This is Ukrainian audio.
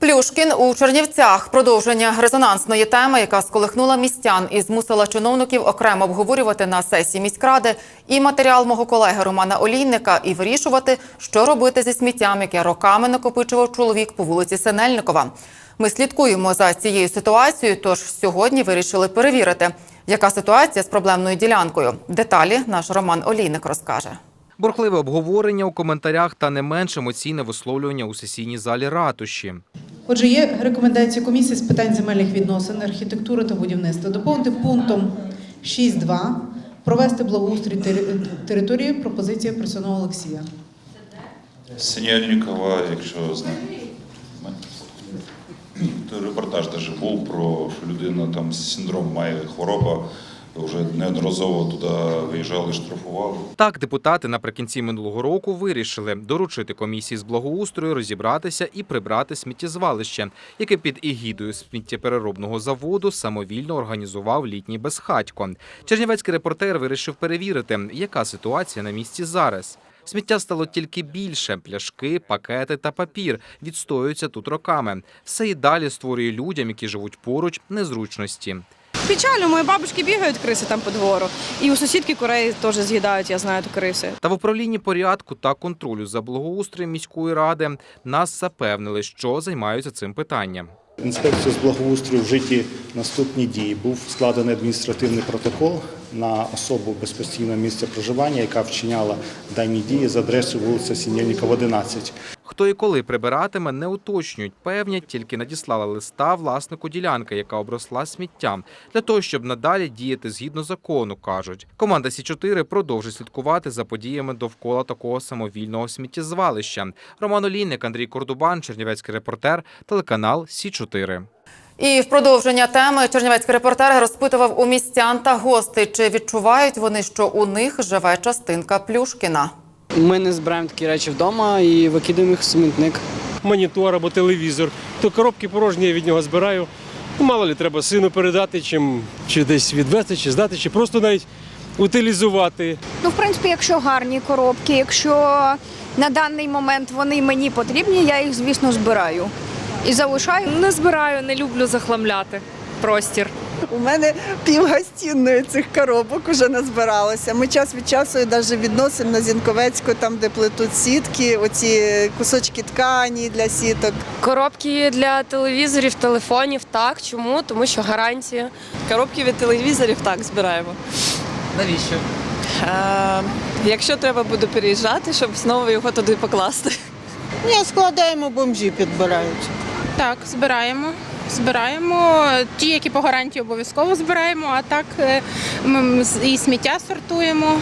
Плюшкін у Чернівцях продовження резонансної теми, яка сколихнула містян і змусила чиновників окремо обговорювати на сесії міськради і матеріал мого колеги Романа Олійника і вирішувати, що робити зі сміттям, яке роками накопичував чоловік по вулиці Синельникова. Ми слідкуємо за цією ситуацією, тож сьогодні вирішили перевірити, яка ситуація з проблемною ділянкою. Деталі наш Роман Олійник розкаже. Бурхливе обговорення у коментарях та не менш емоційне висловлювання у сесійній залі ратуші. Отже, є рекомендація комісії з питань земельних відносин, архітектури та будівництва. Доповнити пунктом 6.2 провести благоустрій території. Пропозиція Присяного Олексія. Синельникова, якщо знаєте. Репортаж теж був про що людина там синдром має хвороба. Вже неодноразово туди виїжджали, штрафували. Так, депутати наприкінці минулого року вирішили доручити комісії з благоустрою розібратися і прибрати сміттєзвалище, яке під егідою сміттєпереробного заводу самовільно організував літній безхатько. Чернівецький репортер вирішив перевірити, яка ситуація на місці зараз. Сміття стало тільки більше. Пляшки, пакети та папір відстоюються тут роками. Все і далі створює людям, які живуть поруч, незручності. Печально, у моєї бабушки бігають криси там по двору. І у сусідки курей теж з'їдають, я знаю, то криси. Та в управлінні порядку та контролю за благоустроєм міської ради нас запевнили, що займаються цим питанням. Інспекцію з благоустрою вжиті наступні дії. Був складений адміністративний протокол на особу без постійного місця проживання, яка вчиняла дані дії за адресою вулиця Сінєльникова, 11. Хто і коли прибиратиме, не уточнюють. Певнять, тільки надіслали листа власнику ділянки, яка обросла сміттям, для того, щоб надалі діяти згідно закону, кажуть. Команда Сі 4 продовжить слідкувати за подіями довкола такого самовільного сміттєзвалища. Роман Олійник, Андрій Кордубан, Чернівецький репортер, телеканал Сі 4 І в продовження теми чернівецький репортер розпитував у містян та гостей, чи відчувають вони, що у них живе частинка Плюшкіна. Ми не збираємо такі речі вдома і викидаємо їх в смітник. монітор або телевізор, то коробки порожні я від нього збираю. Ну, мало ли треба сину передати, чим, чи десь відвести, чи здати, чи просто навіть утилізувати. Ну, в принципі, якщо гарні коробки, якщо на даний момент вони мені потрібні, я їх, звісно, збираю і залишаю. Не збираю, не люблю захламляти простір. У мене півгостінної цих коробок вже назбиралося. Ми час від часу навіть відносимо на Зінковецьку, там де плетуть сітки, оці кусочки ткані для сіток. Коробки для телевізорів, телефонів, так. Чому? Тому що гарантія. Коробки від телевізорів так збираємо. Навіщо? Е, якщо треба буде переїжджати, щоб знову його туди покласти. Ні, складаємо, бомжі підбирають. Так, збираємо. Збираємо ті, які по гарантії обов'язково збираємо, а так ми з- і сміття сортуємо.